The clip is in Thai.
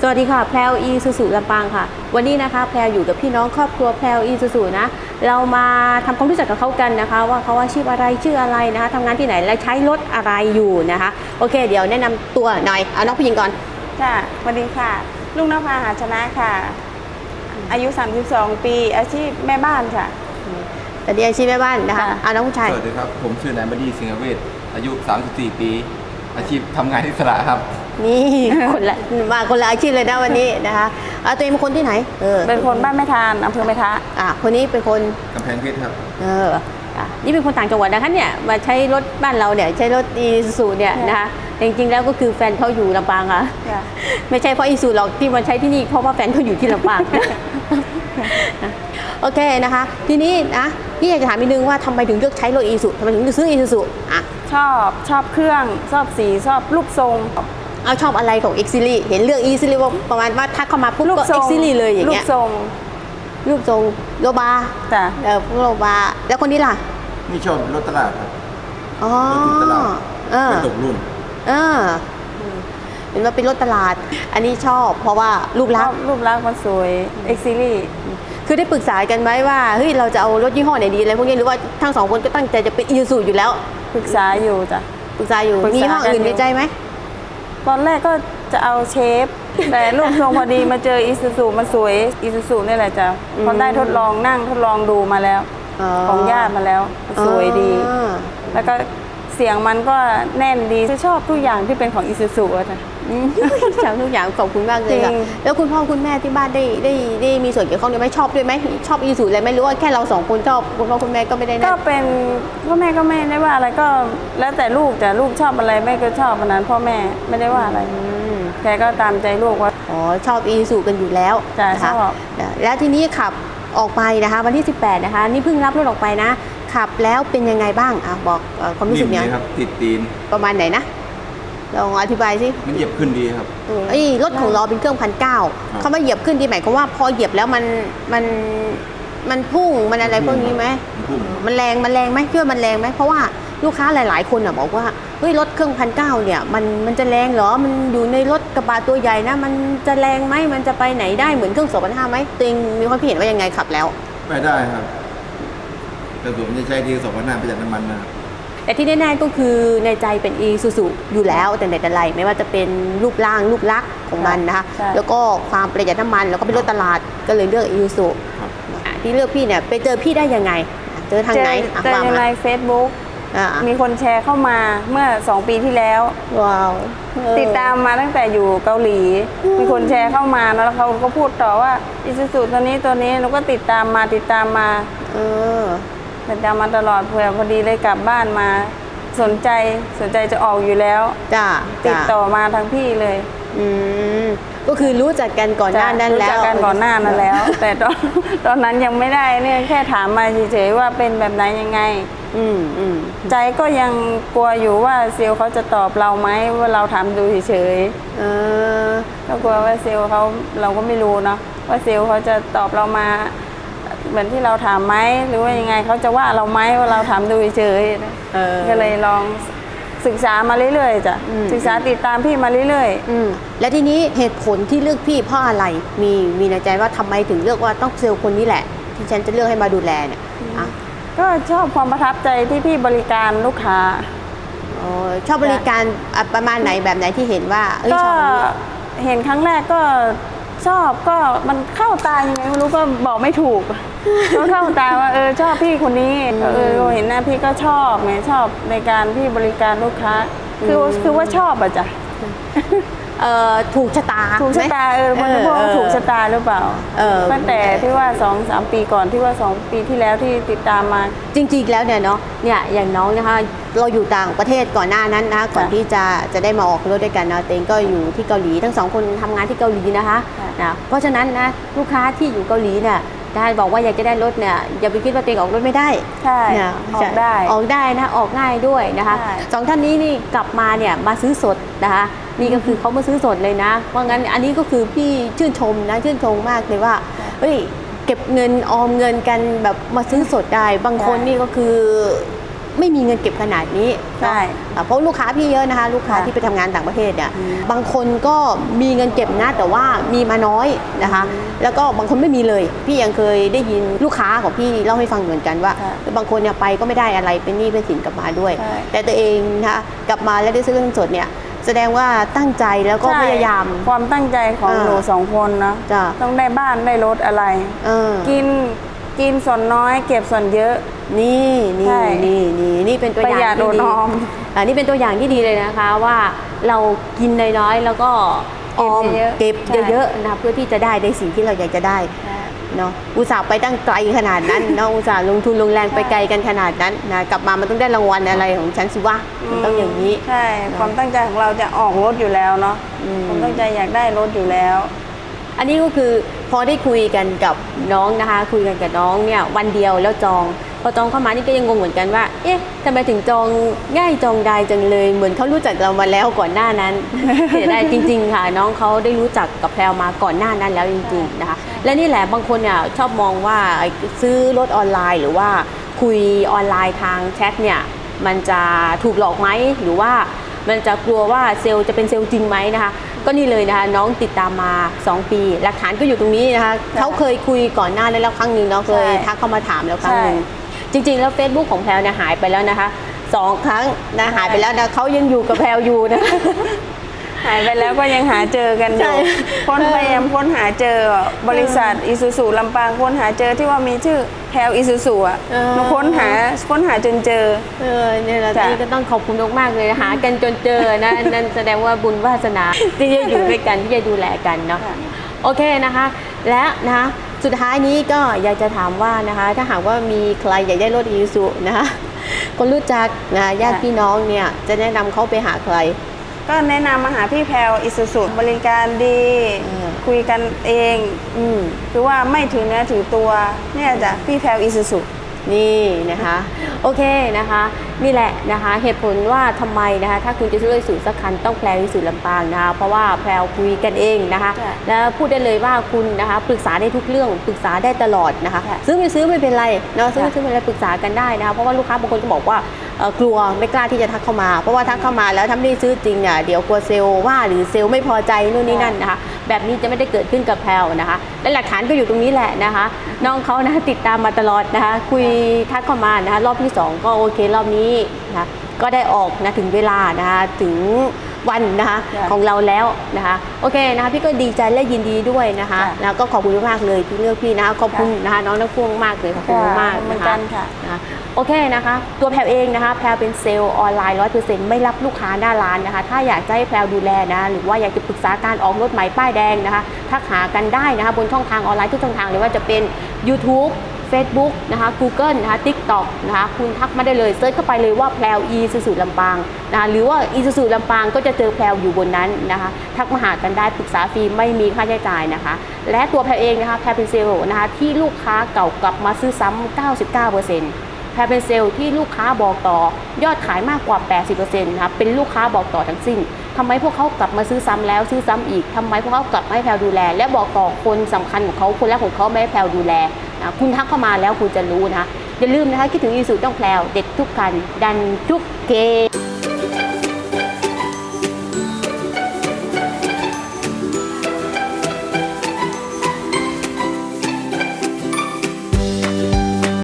สวัสดีค่ะแพลวอีสุสุลำปางค่ะ วันนี้นะคะแพลวอยู่กับพี่น้องครอบครัวแพลวอีสุสุนะ เรามาทำความรู้จักกับเขากันนะคะ ว่าเขาอาชีพอะไรชื่ออะไรนะคะทำงานที่ไหนและใช้รถอะไรอยู่นะคะ โอเค เดี๋ยวแนะนำตัวหน่อยเอาน้องผู้หญิงก่อนค่ะสวัสดีค่ะ ลุงนภาหาชนะค่ะ อายุ 32 ปี อาชีพแม่บ้านค่ะแต่ดีอาชีพแม่บ้านนะคะค่ะเอาน้องผู้ชายสวัสดีครับผมชื่อนายบดีสิงห์เวชอายุ 34 ปี อาชีพทำงานที่สระครับ นี่คนละมาคนละอาชีพเลยนะวันนี้นะคะเอาตัวเองเป็นคนที่ไหนเออเป็นคนบ้านแม่ทานอำเภอแม่ทะอะคนนี้เป็นคนกำแพงเพชรครับ เอออะนี่เป็นคนต่างจังหวัดนะคะเนี่ยมาใช้รถบ้านเราเนี่ยใช้รถอีซูเนี่ยค่ะนะคะแต่จริงๆแล้วก็คือแฟนเขาอยู่ลำปางค่ะค่ะไม่ใช่เพราะอีซูหรอกที่มาใช้ที่นี่เพราะว่าแฟนเขาอยู่ที่ลำปางโอเคนะคะ ทีนี้นะพี่อยากจะถามนิดนึงว่าทำไมถึงเลือกใช้รถอีซูทำไมถึงเลือกซื้ออีซูอะชอบชอบเครื่องชอบสีชอบรูปทรง เอาชอบอะไรของ X Series เห็นเลือก E Series ว่าประมาณว่าถ้าเข้ามาปุ๊บรูปก็ทร X ง Series เลยอย่างเงี้ยรูปทรงรูปทรงโลบาจ้ะเออพวกโลบาแล้วคนนี้ล่ะนี่ชอบรถตลาดครับอ๋อรถติดตลาดเออไม่ตกรุ่นเออเห็นว่าเป็นรถตลาด อันนี้ชอบเพราะว่ารูปชลัอกบษณ์รูปลักษณ์มันสวย X series คือได้ปรึกษากันไหมว่าเฮ้ยเราจะเอารถยี่ห้อไหนดีอะไรพวกนี้หรือว่าทั้งสองคนก็ตั้งใจจะเป็นอีซูอยู่แล้ว ปรึกษาอยู่จ้ะปรึกษาอยู่ปรึกษามียี่ห้ออื่นกันอยู่ในใจไหม ตอนแรกก็จะเอาเชฟ แต่รูปทรงพอดีมาเจออีซูซูมันสวยอีซูซูนี่แหละจ้ะพอได้ทดลองนั่งทดลองดูมาแล้ว ของญาติมาแล้ว สวยดีอ่าแล้วก็เสียงมันก็แน่นดีชอบทุกอย่างที่เป็นของอีซูซูอะจ้ะ อืมชอบทุกอย่างขอบคุณมากเลยค่ะจริงแล้วคุณพ่อคุณแม่ที่บ้านได้ได้ได้มีส่วนเกี่ยวข้องด้วยไหมชอบด้วยไหมชอบอีซูอะไรไหมหรือว่าแค่เราสองคนชอบคุณพ่อคุณแม่ก็ไม่ได้ก็นะเป็นพ่อแม่ก็ไม่ได้ว่าอะไรก็ แล้วแต่ลูกแต่ลูกชอบอะไรแม่ก็ชอบอันนั้น พ่อแม่ไม่ได้ว่าอะไรอืมแกก็ตามใจลูกว่าอ๋อชอบอีซูกันอยู่แล้วจ้ะนะคะชอบแล้วทีนี้ขับออกไปนะคะวันที่ 18 นะคะ นี่เพิ่งรับรถออกไปนะขับแล้วเป็นยังไงบ้างอะบอกเอ่อความรู้สึกนิ่เนี่มยดีครับติดตีนประมาณไหนนะ ลองอธิบายสิมันเหยียบขึ้นดีครับไอ้รถของเราเป็นเครื่องพันเก้าครับคำว่าเหยียบขึ้นดีหมายความว่าพอเหยียบแล้วมันมันมันพุ่งมันอะไรพวกนี้ไหมมันพุ่งมันแรงมันแรงไหมพี่ว่ามันแรงไหมเพราะว่าลูกค้าหลาย ๆ คนอะบอกว่าเฮ้ยรถเครื่องพันเก้าเนี่ยมันมันจะแรงเหรอมันอยู่ในรถกระบะตัวใหญ่นะมันจะแรงไหมมันจะไปไหนได้เหมือนเครื่องสองพันห้าไหมตัวเองมีความคิดเห็นว่ายังไงขับแล้วไม่ได้ครับแต่ผมจะใช้ดีสองพันห้าประหยัดน้ำมันนะครับ แต่ที่แน่ๆก็คือในใจเป็น e s u s u อยู่แล้วแต่ไหนแต่ไรไม่ว่าจะเป็นรูปร่างรูปลักษณ์ของมันนะคะใช่แล้วก็ความประหยัดน้ำมันแล้วก็เป็นรถตลาดก็เลยเลือก e s u s u ครับที่เลือกพี่เนี่ยไปเจอพี่ได้ยังไงอะเจอทางเจอไหนอะเจอว่าในมาเฟซบุ๊กอะมีคนแชร์เข้ามาเมื่อ 2 ปีที่แล้วว้าวเออติดตามมาตั้งแต่อยู่เกาหลี มีคนแชร์เข้ามาแล้วเขาก็พูดต่อว่าอิซูซูตัวนี้ตัวนี้เราก็ติดตามมาติดตามมา เออ ติดตามมาตลอดเพื่อพอดีเลยกลับบ้านมา สนใจสนใจจะออกอยู่แล้ว จ้าติดจ้ะต่อมาทางพี่เลย อืมก็คือรู้จักกันก่อนหน้านั้นแล้วรู้จักกันก่อนหน้านั้นแล้ว แต่ตอนตอนนั้นยังไม่ได้เนี่ยแค่ถามมาเฉยๆว่าเป็นแบบไหนยังไง อืมอืมใจก็ยังกลัวอยู่ว่าเซลล์เขาจะตอบเราไหมว่าเราถามดูเฉยเออๆก็กลัวว่าเซลล์เขาเราก็ไม่รู้เนาะว่าเซลล์เขาจะตอบเรามา เหมือนที่เราถามไหมหรือว่ายังไงเขาจะว่าเราไหมว่าเราถามดูเฉยเออๆก็เลยลองศึกษามาเรื่อยๆจ้ะอืมศึกษาติดตามพี่มาเรื่อยอืมแล้วทีนี้เหตุผลที่เลือกพี่เพราะอะไรมีมีในใจว่าทำไมถึงเลือกว่าต้องเซลล์คนนี้แหละ ที่ฉันจะเลือกให้มาดูแลเนี่ยอะๆก็ชอบความประทับใจที่พี่บริการลูกค้าอ๋อชอบบริการอะประมาณไหนแบบไหนที่เห็นว่าเอ้ยก็ชอบอันนี้เห็นครั้งแรกก็ ชอบก็มันเข้าตายังไงไม่รู้ก็บอกไม่ถูกก็เข้าตาว่าเออชอบพี่คนนี้ก็เออเห็นหน้าพี่ก็ชอบไงชอบในการพี่บริการลูกค้า คือคือว่าชอบอะจ้ะ เอ่อถูกชะตาถูกชะตาเออมันพวกถูกชะตาหรือเปล่าเออตั้งแต่ที่ว่าสองสามปีก่อนที่ว่าสองปีที่แล้วที่ติดตามมา จริง ๆ แล้วเนี่ยเนาะเนี่ยอย่างน้องนะคะเราอยู่ต่างประเทศก่อนหน้านั้นนะก่อนค่ะที่จะจะได้มาออกรถด้วยกันเนาะเตงก็อยู่ที่เกาหลีทั้งสองคนทำงานที่เกาหลีนะคะค่ะนะเพราะฉะนั้นนะลูกค้าที่อยู่เกาหลีเนี่ยถ้าบอกว่าอยากจะได้รถเนี่ยอย่าไปคิดว่าตัวเองออกรถไม่ได้ใช่เนี่ยออกได้ออกได้นะออกง่ายด้วยนะคะใช่สองท่านนี้นี่กลับมาเนี่ยมาซื้อสดนะคะ นี่ก็คือเขามาซื้อสดเลยนะ เพราะงั้นอันนี้ก็คือพี่ชื่นชมนะชื่นชมมากเลยว่าเฮ้ยเก็บเงินออมเงินกันแบบมาซื้อสดได้ บางคนนี่ก็คือไม่มีเงินเก็บขนาดนี้ใช่อะเพราะลูกค้าพี่เยอะนะคะ ลูกค้าค่ะที่ไปทำงานต่างประเทศเนี่ยบางคนก็มีเงินเก็บนะแต่ว่ามีมาน้อยนะคะ แล้วก็บางคนไม่มีเลย พี่ยังเคยได้ยินลูกค้าของพี่เล่าให้ฟังเหมือนกันว่าค่ะบางคนเนี่ยไปก็ไม่ได้อะไรเป็นหนี้เป็นสินกลับมาด้วยใช่แต่ตัวเองนะคะกลับมาแล้วได้ซื้อเงินสดเนี่ย แสดงว่าตั้งใจแล้วก็ใช่พยายาม ความตั้งใจของอ่าหนูสองคนเนาะจ้ะต้องได้บ้านได้รถอะไรเออกินกินส่วนน้อยเก็บส่วนเยอะ นี่นี่ใช่นี่นี่นี่เป็นตัวอย่างประหยัดที่ดีอดออมอันนี้เป็นตัวอย่างที่ดีเลยนะคะว่าเรากินน้อยๆแล้วก็ออมเก็บเยอะๆเก็บใช่เยอะๆนะเพื่อที่จะได้ในสิ่งที่เราอยากจะได้ เนาะอุตส่าห์ไปตั้งไกลขนาดนั้นเนาะอุตส่าห์ลงทุนลงแรงไปไกลกันขนาดนั้นนะกลับมามันต้องได้รางวัลอะไรของฉันสิวะมันต้องอย่างนี้ใช่ความตั้งใจของเราจะออกรถอยู่แล้วเนาะอืมความตั้งใจอยากได้รถอยู่แล้ว อันนี้ก็คือพอได้คุยกันกับน้องนะคะ คุยกันกับน้องเนี่ยวันเดียวแล้วจองพ อจองเข้ามานี่ก็ยังงงเหมือนกันว่า เอ๊ะทำไมถึงจองง่ายจองได้จังเลย เหมือนเขารู้จักเรามาแล้วก่อนหน้านั้นเสียดายจริง ๆ ค่ะ น้องเขาได้รู้จักกับแพรวมาก่อนหน้านั้นแล้วจริงๆนะคะ และนี่แหละบางคนเนี่ยชอบมองว่าซื้อรถออนไลน์หรือว่าคุยออนไลน์ทางแชทเนี่ยมันจะถูกหลอกไหมหรือว่ามันจะกลัวว่าเซลล์จะเป็นเซลล์จริงไหมนะคะก็นี่เลยนะคะน้องติดตามมา 2 ปี หลักฐานก็อยู่ตรงนี้นะคะเขาเคยคุยก่อนหน้านั้นแล้วครั้งหนึ่งเนาะเคยใช่ทักเข้ามาถามแล้วครั้งหนึ่งใช่ จริงๆ แล้ว Facebook ของแพลวเนี่ยหายไปแล้วนะคะสองครั้งนะหายไปแล้วนะเขายังอยู่กับแพลวอยู่นะ หายไปแล้วก็ยังหาเจอกันอใช่ยู่ค้นพยายามค้นหาเจอบริษัทอิซูซูลำปางค้นหาเจอที่ว่ามีชื่อแพลอิซูซูอะเออหนูค้นหาค้นหาจนเจอ เออเนี่ยเราจ้ะนี่ก็ต้องขอบคุณมากๆเลยหากันจนเจอนะนั่นแสดงว่าบุญวาสนาที่จะอยู่ด้วยกันที่จะดูแลกันเนาะค่ะโอเคนะคะ และนะคะ สุดท้ายนี้ก็อยากจะถามว่านะคะถ้าหากว่ามีใครอยากได้รถอีซูนะคะคนรู้จักนะญาติพี่น้องเนี่ยจะแนะนำเขาไปหาใคร ก็แนะนำมาหาพี่แพลวอิซูซูบริการดีเออคุยกันเอง อืมคือว่าไม่ถือเนื้อถือตัวเนี่ยจ้ะพี่แพลวอิซูซู นี่นะคะ โอเคนะคะ นี่แหละนะคะ เหตุผลว่าทำไมนะคะ ถ้าคุณจะซื้อรถสูสักคันต้องแพลวสูลำปางนะคะเพราะว่าแพลวคุยกันเองนะคะค่ะแล้วพูดได้เลยว่าคุณนะคะปรึกษาได้ทุกเรื่องปรึกษาได้ตลอดนะคะค่ะซื้อไม่ซื้อไม่เป็นไรเนาะซื้อไม่ค่ะซื้อไม่เป็นไรปรึกษากันได้นะคะเพราะว่าลูกค้าบางคนก็บอกว่าเอ่อกลัวไม่กล้าที่จะทักเข้ามา เพราะว่าทักเข้ามาแล้วถ้าไม่ได้ซื้อจริงเนี่ยเดี๋ยวกลัวเซลล์ว่าหรือเซลล์ไม่พอใจนู่นนี่นั่นนะคะ แบบนี้จะไม่ได้เกิดขึ้นกับแพลวนะคะ และหลักฐานก็อยู่ตรงนี้แหละนะคะ น้องเขานะคะติดตามมาตลอดนะคะ คุยทักเข้ามานะคะ รอบที่สองก็โอเครอบนี้นะะก็ได้ออกนะถึงเวลานะคะถึง วันนะคะค่ะของเราแล้วนะคะโอเคนะคะพี่ก็ดีใจและยินดีด้วยนะคะค่ะแล้วก็ขอบคุณมากๆเลยที่เลือกพี่นะคะขอบคุณนะคะน้องนักพวงมากเลยขอบคุณมากๆเหมือนนะกัคะนค่ะนะคะโอเคนะคะ ตัวแพลวเองนะคะแพลวเป็นเซลล์ออนไลน์ร้อยเปอร์เซ็นต์ไม่รับลูกค้าหน้าร้านนะคะ ถ้าอยากจะให้แพลวดูแลนะหรือว่าอยากจะปรึกษาการออกรถใหม่ป้ายแดงนะคะทักหากันได้นะคะบนช่องทางออนไลน์ทุกช่องทางเลยว่าจะเป็น YouTube Facebook นะคะ Google นะคะ TikTok นะคะ คุณทักมาได้เลยเซิร์ชเข้าไปเลยว่าแพลว e สุสุลำปางนะคะหรือว่า e สุสุลำปางก็จะเจอแพลวอยู่บนนั้นนะคะ ทักมาหากันได้ปรึกษาฟรีไม่มีค่าใช้จ่ายนะคะ และตัวแพลวเองนะคะแพลวเป็นเซลล์นะคะที่ลูกค้าเก่ากลับมาซื้อซ้ำ99%แพรเป็นเซลล์ที่ลูกค้าบอกต่อยอดขายมากกว่า 80%นะครับเป็นลูกค้าบอกต่อทั้งสิ้น ทำไมพวกเขากลับมาซื้อซ้ำแล้วซื้อซ้ำอีกทำไมพวกเขากลับมาให้แพลวดูแล และบอกต่อคนสำคัญของเขาคนแรกของเขาไม่ให้แพลวดูแลนะคุณทักเข้ามาแล้วคุณจะรู้นะอย่าลืมนะคะคิดถึงอีสุต้องแพลวเด็ดทุกคันดันทุกเกม